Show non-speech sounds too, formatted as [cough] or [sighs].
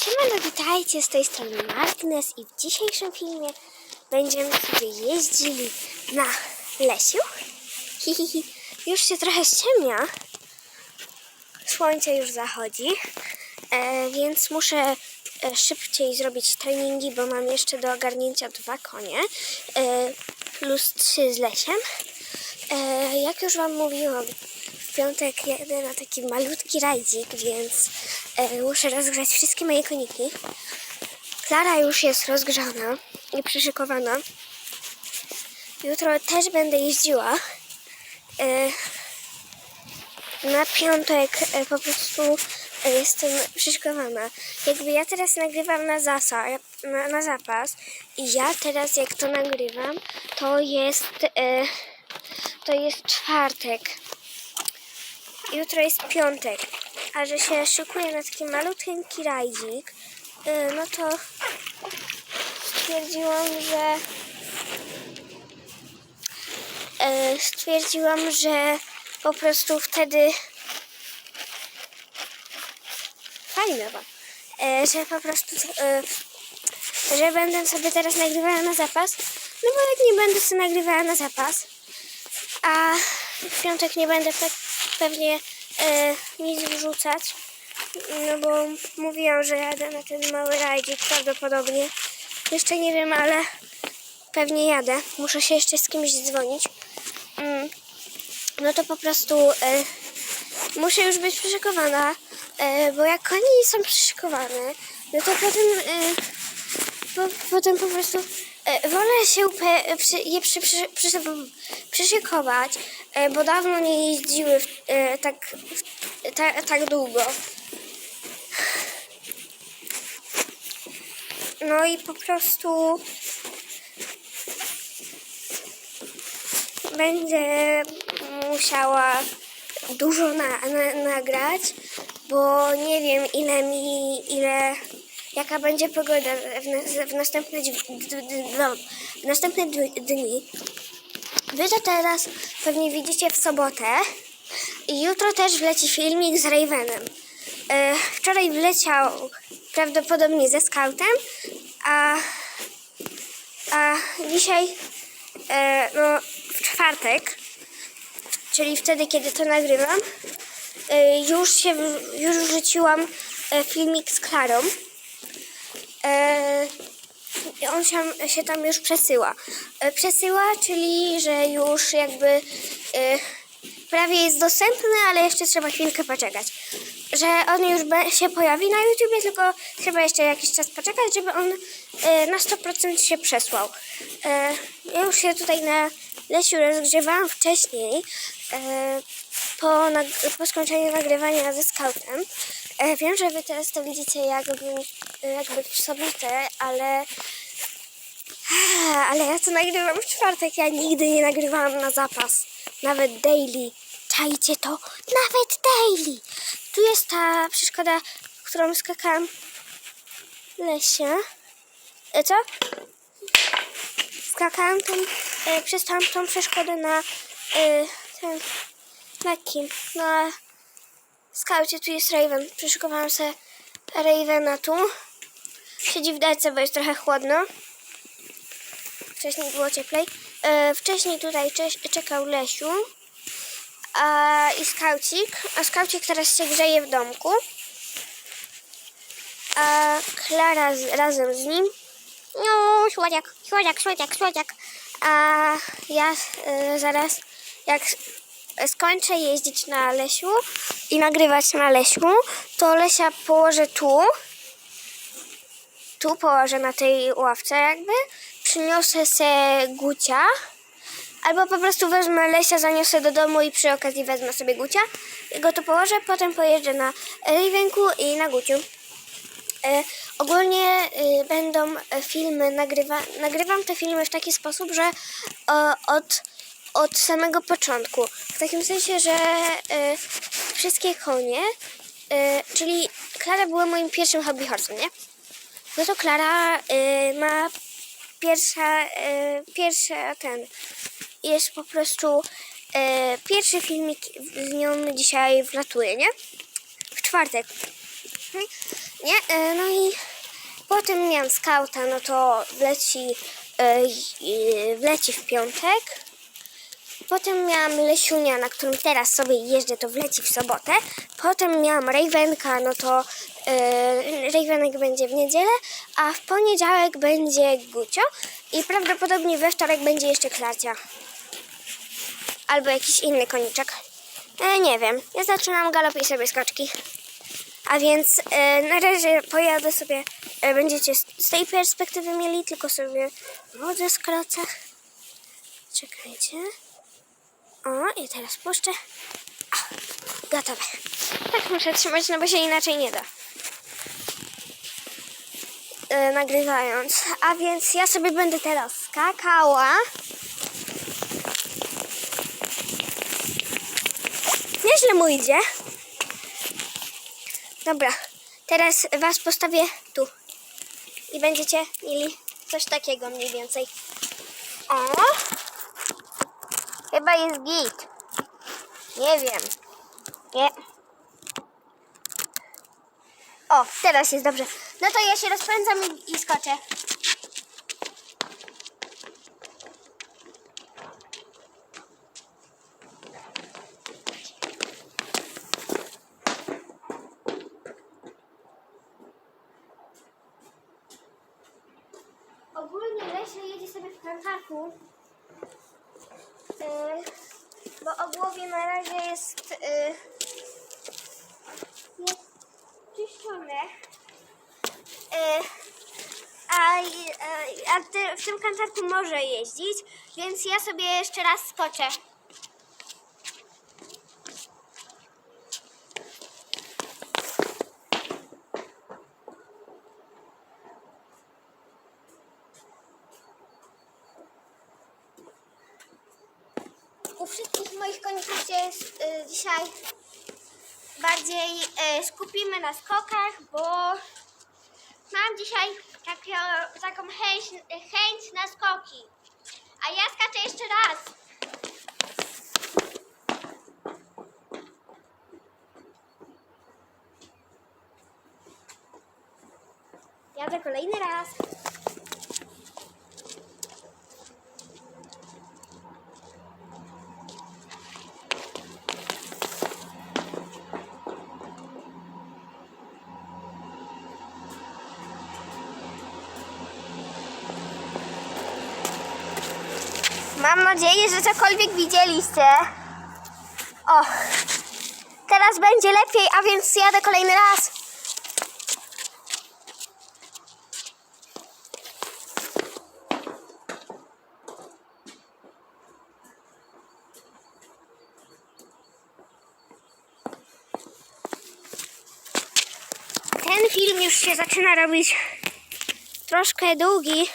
Siemano, witajcie, z tej strony Margnes i w dzisiejszym filmie będziemy sobie jeździli na lesiu. Hi. Już się trochę ściemnia, słońce już zachodzi, e, więc muszę e, szybciej zrobić treningi, bo mam jeszcze do ogarnięcia dwa konie e, plus trzy z lesiem. E, jak już Wam mówiłam, piątek jedę na taki malutki rajdzik, więc e, muszę rozgrzać wszystkie moje koniki. Klara już jest rozgrzana i przyszykowana. Jutro też będę jeździła. E, na piątek e, po prostu e, jestem przyszykowana. Jakby ja teraz nagrywam na, zasa, na, na zapas i ja teraz jak to nagrywam, to jest, e, to jest czwartek. Jutro jest piątek, a że się szykuję na taki malutki rajdzik, e, no to stwierdziłam, że e, stwierdziłam, że po prostu wtedy fajne wam, e, że po prostu że będę sobie teraz nagrywała na zapas, no bo jak nie będę sobie nagrywała na zapas, a w piątek nie będę pe pewnie e, nic wrzucać, no bo mówiłam, że jadę na ten mały rajdzik prawdopodobnie. Jeszcze nie wiem, ale pewnie jadę. Muszę się jeszcze z kimś dzwonić. Mm. No to po prostu e, muszę już być przyszykowana, e, bo jak nie są przyszykowane, no to potem, e, po, potem po prostu wolę się upe, przy, je przy, przy, przy, e, bo dawno nie jeździły w, e, tak, w, ta, tak długo. No i po prostu będę musiała dużo na, na, nagrać, bo nie wiem ile mi, ile, jaka będzie pogoda w, w następne, w następne d- dni. Wy to teraz pewnie widzicie w sobotę jutro też wleci filmik z Ravenem. E, wczoraj wleciał prawdopodobnie ze scoutem, a, a dzisiaj e, no, w czwartek, czyli wtedy, kiedy to nagrywam, e, już się, już wrzuciłam filmik z Klarą. E, on się, się tam już przesyła. E, Przesyła, czyli że już jakby e, prawie jest dostępny, ale jeszcze trzeba chwilkę poczekać. Że on już się pojawi na YouTubie, tylko trzeba jeszcze jakiś czas poczekać, żeby on na 100% się przesłał. Ja już się tutaj na lesiu rozgrzewałam wcześniej, po, po skończeniu nagrywania ze scoutem. Wiem, że wy teraz to widzicie jakby, jakby sobotę, ale [sighs] ale ja to nagrywam w czwartek, ja nigdy nie nagrywałam na zapas. Nawet daily. Czajcie to? Nawet daily. Tu jest ta przeszkoda, którą skakałam w lesie. E, co? Skakałam tam, e, przez tamtą przeszkodę na e, ten, na kim? Na skaucie, tu jest Raven. Przyszykowałam sobie Ravena tu. Siedzi w dajce, bo jest trochę chłodno. Wcześniej było cieplej. E, wcześniej tutaj cze- czekał Lesiu a, i skaucik. A skaucik teraz się grzeje w domku. A Klara z, razem z nim. No, słodziak, słodziak, słodziak, słodziak. A ja e, zaraz, jak skończę jeździć na Lesiu i nagrywać na Lesiu, to Lesia położę tu tu położę na tej ławce jakby, przyniosę se gucia, albo po prostu wezmę Lesia, zaniosę do domu i przy okazji wezmę sobie gucia, go tu położę, potem pojeżdżę na Ravenku i na guciu. E, ogólnie y, będą e, filmy, nagrywa, nagrywam te filmy w taki sposób, że od, od samego początku. W takim sensie, że e, wszystkie konie, e, czyli Klara była moim pierwszym hobby horse'em, nie? No to Klara y, ma pierwsza, y, pierwsza ten, jest po prostu y, pierwszy filmik z nią dzisiaj wlatuje, nie? W czwartek. Mhm. Nie? E, No i potem miałam skauta, no to wleci, e, i- wleci w piątek. Potem miałam Lesiunia, na którym teraz sobie jeżdżę, to wleci w sobotę. Potem miałam Ravenka, no to e, Ravenek będzie w niedzielę, a w poniedziałek będzie Gucio i prawdopodobnie we wtorek będzie jeszcze Klarcia. Albo jakiś inny koniczek. E, nie wiem, ja zaczynam galop i sobie skoczki. A więc e, na razie pojadę sobie, e, będziecie z, z tej perspektywy mieli, tylko sobie wodę skracę. Czekajcie. O, i teraz puszczę. O, gotowe. Tak muszę trzymać, no bo się inaczej nie da. E, nagrywając. A więc ja sobie będę teraz skakała. Nieźle mu idzie. Dobra, teraz was postawię tu. I będziecie mieli coś takiego mniej więcej. O! Chyba jest git. Nie wiem. Nie. O, teraz jest dobrze. No to ja się rozpędzam i, i skoczę. Ogólnie Lesia jedzie sobie w kantarku. Bo o głowie na razie jest, yy, jest czyszczone. Yy, a a ty, w tym kantarku może jeździć, więc ja sobie jeszcze raz skoczę. U wszystkich moich koników się y, dzisiaj bardziej y, skupimy na skokach, bo mam dzisiaj takie, taką chęć, chęć na skoki. A ja skaczę jeszcze raz. Jadę kolejny raz. Mam nadzieję, że cokolwiek widzieliście. O, teraz będzie lepiej, a więc jadę kolejny raz. Ten film już się zaczyna robić troszkę długi.